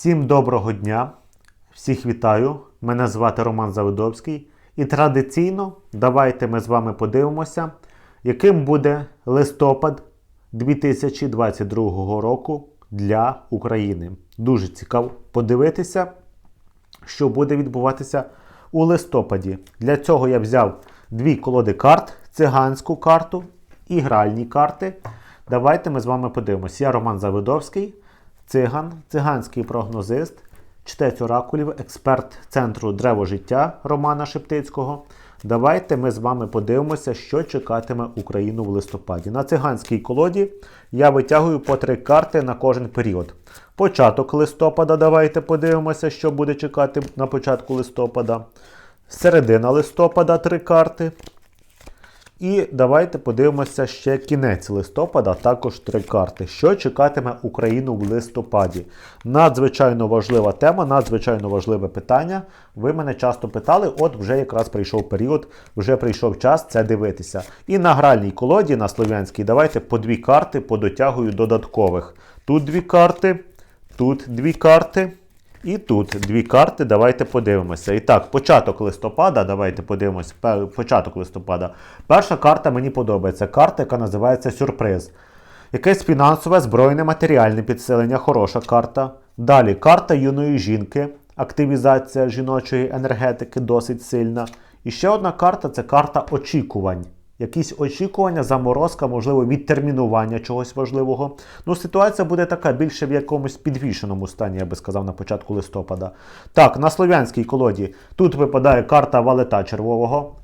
Всім доброго дня! Всіх вітаю! Мене звати Роман Завидовський. І традиційно давайте ми з вами подивимося, яким буде листопад 2022 року для України. Дуже цікаво подивитися, що буде відбуватися у листопаді. Для цього я взяв дві колоди карт: циганську карту і гральні карти. Давайте ми з вами подивимося. Я Роман Завидовський, циган, циганський прогнозист, чтець оракулів, експерт центру Древо життя Романа Шептицького. Давайте ми з вами подивимося, що чекатиме Україну в листопаді. На циганській колоді я витягую по три карти на кожен період. Початок листопада, давайте подивимося, що буде чекати на початку листопада. Середина листопада три карти. І давайте подивимося ще кінець листопада, також три карти. Що чекатиме Україну в листопаді? Надзвичайно важлива тема, надзвичайно важливе питання. Ви мене часто питали, от вже якраз прийшов період, вже прийшов час це дивитися. І на гральній колоді, на слов'янській, давайте по дві карти подотягую додаткових. Тут дві карти, тут дві карти. І тут дві карти, давайте подивимося. І так, початок листопада, давайте подивимося. Початок листопада. Перша карта мені подобається. Карта, яка називається Сюрприз. Якесь фінансове, збройне, матеріальне підсилення, хороша карта. Далі карта юної жінки, активізація жіночої енергетики досить сильна. І ще одна карта це карта очікувань. Якісь очікування, заморозка, можливо, відтермінування чогось важливого. Ну, ситуація буде така більше в якомусь підвішеному стані, я би сказав, на початку листопада. Так, на слов'янській колоді тут випадає карта валета червового.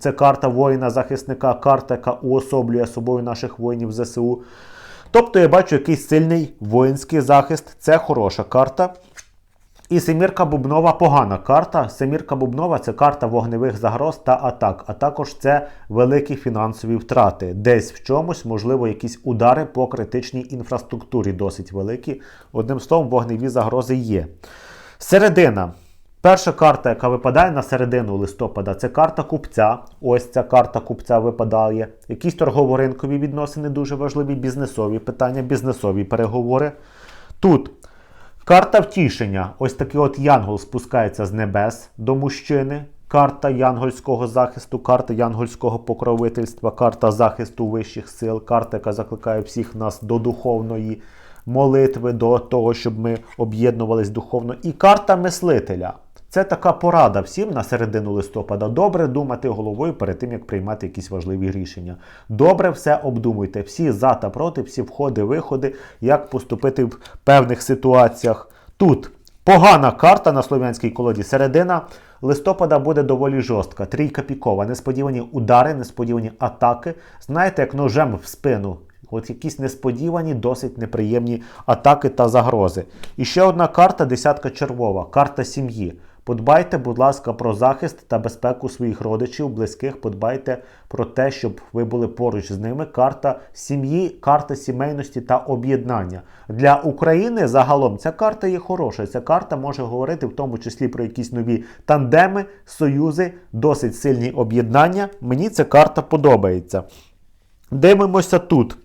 Це карта воїна-захисника, карта, яка уособлює собою наших воїнів ЗСУ. Тобто я бачу якийсь сильний воїнський захист. Це хороша карта. І Семірка Бубнова погана карта. Семірка Бубнова це карта вогневих загроз та атак, а також це великі фінансові втрати. Десь в чомусь, можливо, якісь удари по критичній інфраструктурі досить великі. Одним словом, вогневі загрози є. Середина. Перша карта, яка випадає на середину листопада, це карта купця. Ось ця карта купця випадає. Якісь торгово-ринкові відносини дуже важливі, бізнесові питання, бізнесові переговори. Тут Карта втішення. Ось такий от янгол спускається з небес до мужчини. Карта янгольського захисту, карта янгольського покровительства, карта захисту вищих сил, карта, яка закликає всіх нас до духовної молитви, до того, щоб ми об'єднувались духовно. І карта мислителя. Це така порада всім на середину листопада. Добре думати головою перед тим, як приймати якісь важливі рішення. Добре все обдумуйте. Всі за та проти, всі входи, виходи, як поступити в певних ситуаціях. Тут погана карта на слов'янській колоді. Середина листопада буде доволі жорстка. Трійка пікова. Несподівані удари, несподівані атаки. Знаєте, як ножем в спину. От якісь несподівані, досить неприємні атаки та загрози. І ще одна карта десятка червова, карта сім'ї. Подбайте, будь ласка, про захист та безпеку своїх родичів, близьких. Подбайте про те, щоб ви були поруч з ними. Карта сім'ї, карта сімейності та об'єднання. Для України загалом ця карта є хороша. Ця карта може говорити в тому числі про якісь нові тандеми, союзи, досить сильні об'єднання. Мені ця карта подобається. Дивимося тут.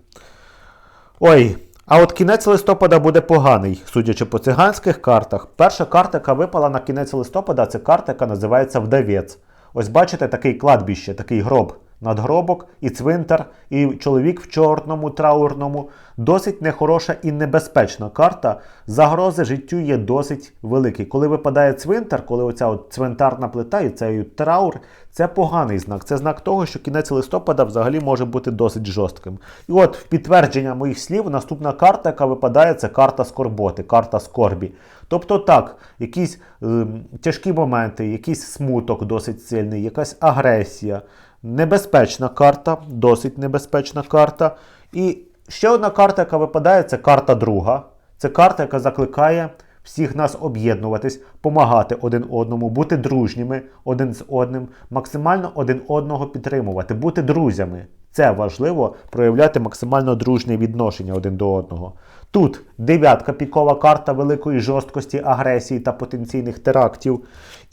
Ой, а от кінець листопада буде поганий, судячи по циганських картах. Перша карта, яка випала на кінець листопада, це карта, яка називається Вдавець. Ось бачите, такий кладбище, такий гроб. Надгробок і цвинтар, і чоловік в чорному, траурному. Досить нехороша і небезпечна карта. Загрози життю є досить великі. Коли випадає цвинтар, коли оця от цвинтарна плита і цей траур, це поганий знак. Це знак того, що кінець листопада взагалі може бути досить жорстким. І от в підтвердження моїх слів, наступна карта, яка випадає, це карта скорботи, карта скорбі. Тобто так, якісь ем, тяжкі моменти, якийсь смуток досить сильний, якась агресія. Небезпечна карта, досить небезпечна карта. І ще одна карта, яка випадає, це карта друга. Це карта, яка закликає всіх нас об'єднуватись, помагати один одному, бути дружніми один з одним, максимально один одного підтримувати, бути друзями. Це важливо проявляти максимально дружне відношення один до одного. Тут дев'ятка пікова карта великої жорсткості, агресії та потенційних терактів.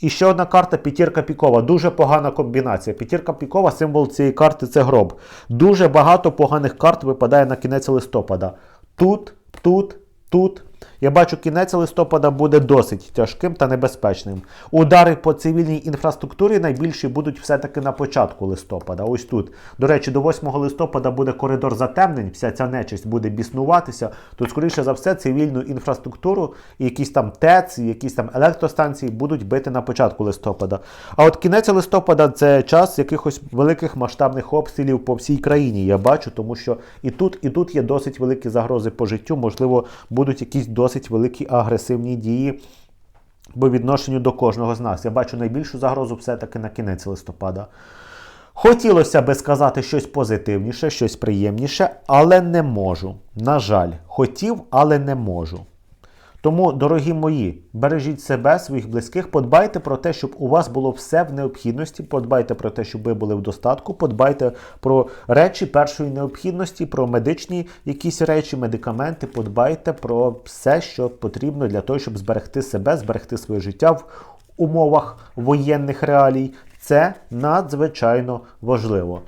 І ще одна карта п'ятірка пікова. Дуже погана комбінація. П'ятірка пікова, символ цієї карти це гроб. Дуже багато поганих карт випадає на кінець листопада. Тут, тут, тут Я бачу, кінець листопада буде досить тяжким та небезпечним. Удари по цивільній інфраструктурі найбільші будуть все-таки на початку листопада. Ось тут. До речі, до 8 листопада буде коридор затемнень, вся ця нечисть буде біснуватися. Тут, скоріше за все, цивільну інфраструктуру, якісь там ТЕЦ, якісь там електростанції будуть бити на початку листопада. А от кінець листопада це час якихось великих масштабних обстрілів по всій країні. Я бачу, тому що і тут, і тут є досить великі загрози по життю. Можливо, будуть якісь досить великі агресивні дії по відношенню до кожного з нас. Я бачу найбільшу загрозу все-таки на кінець листопада. Хотілося би сказати щось позитивніше, щось приємніше, але не можу. На жаль, хотів, але не можу. Тому, дорогі мої, бережіть себе, своїх близьких, подбайте про те, щоб у вас було все в необхідності, подбайте про те, щоб ви були в достатку, подбайте про речі першої необхідності, про медичні якісь речі, медикаменти, подбайте про все, що потрібно для того, щоб зберегти себе, зберегти своє життя в умовах воєнних реалій. Це надзвичайно важливо.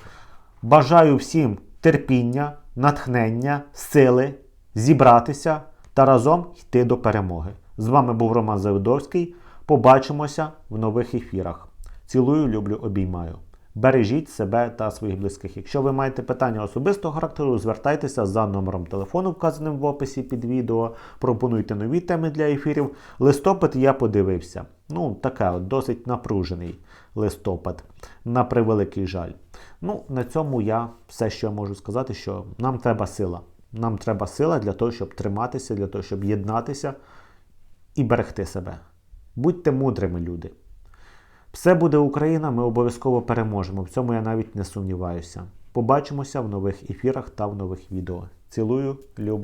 Бажаю всім терпіння, натхнення, сили, зібратися та разом йти до перемоги. З вами був Роман Завидовський. Побачимося в нових ефірах. Цілую, люблю, обіймаю. Бережіть себе та своїх близьких. Якщо ви маєте питання особистого характеру, звертайтеся за номером телефону, вказаним в описі під відео. Пропонуйте нові теми для ефірів. Листопад я подивився. Ну, таке от досить напружений листопад, на превеликий жаль. Ну, на цьому я все, що я можу сказати, що нам треба сила. Нам треба сила для того, щоб триматися, для того, щоб єднатися і берегти себе. Будьте мудрими, люди. Все буде Україна, ми обов'язково переможемо. В цьому я навіть не сумніваюся. Побачимося в нових ефірах та в нових відео. Цілую, люблю.